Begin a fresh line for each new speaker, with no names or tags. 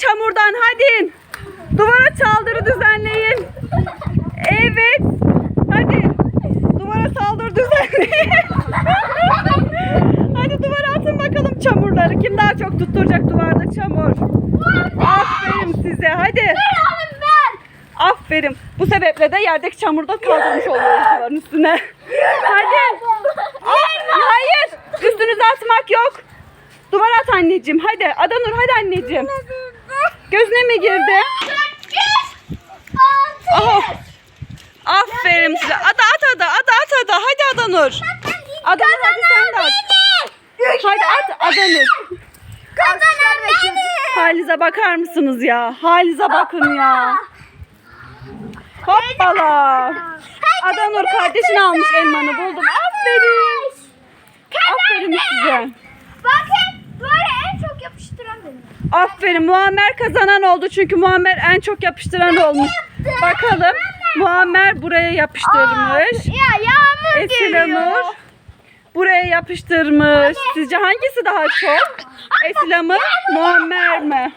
çamurdan hadi. Duvara saldırı düzenleyin. Evet. Hadi. Duvara saldırı düzenleyin. hadi duvara atın bakalım çamurları. Kim daha çok tutturacak duvarda çamur? Aferin size. Hadi. Aferin. Bu sebeple de yerdeki çamurda kaldırmış oluyoruz duvarın üstüne. Hadi. Hayır. Üstünüze atmak yok. Duvara at anneciğim. Hadi. Adanur hadi anneciğim. Gözüne mi girdi? Aha. Aferin size. Ada at ada. Ada at ada. Hadi Adanur. Adanur hadi sen de at. Hadi at Adanur. Halize bakar mısınız ya? Halize bakın ya. Hoppala. Adanur kardeşin almış elmanı buldum. Aferin. Aferin size.
Bakın en çok yapıştıran benim.
Aferin Muammer kazanan oldu çünkü Muammer en çok yapıştıran olmuş.
yaptım.
Bakalım Muammer buraya yapıştırmış.
Ya yağmur
Esilanur buraya yapıştırmış. Sizce hangisi daha çok? Esila mı? Muammer mi?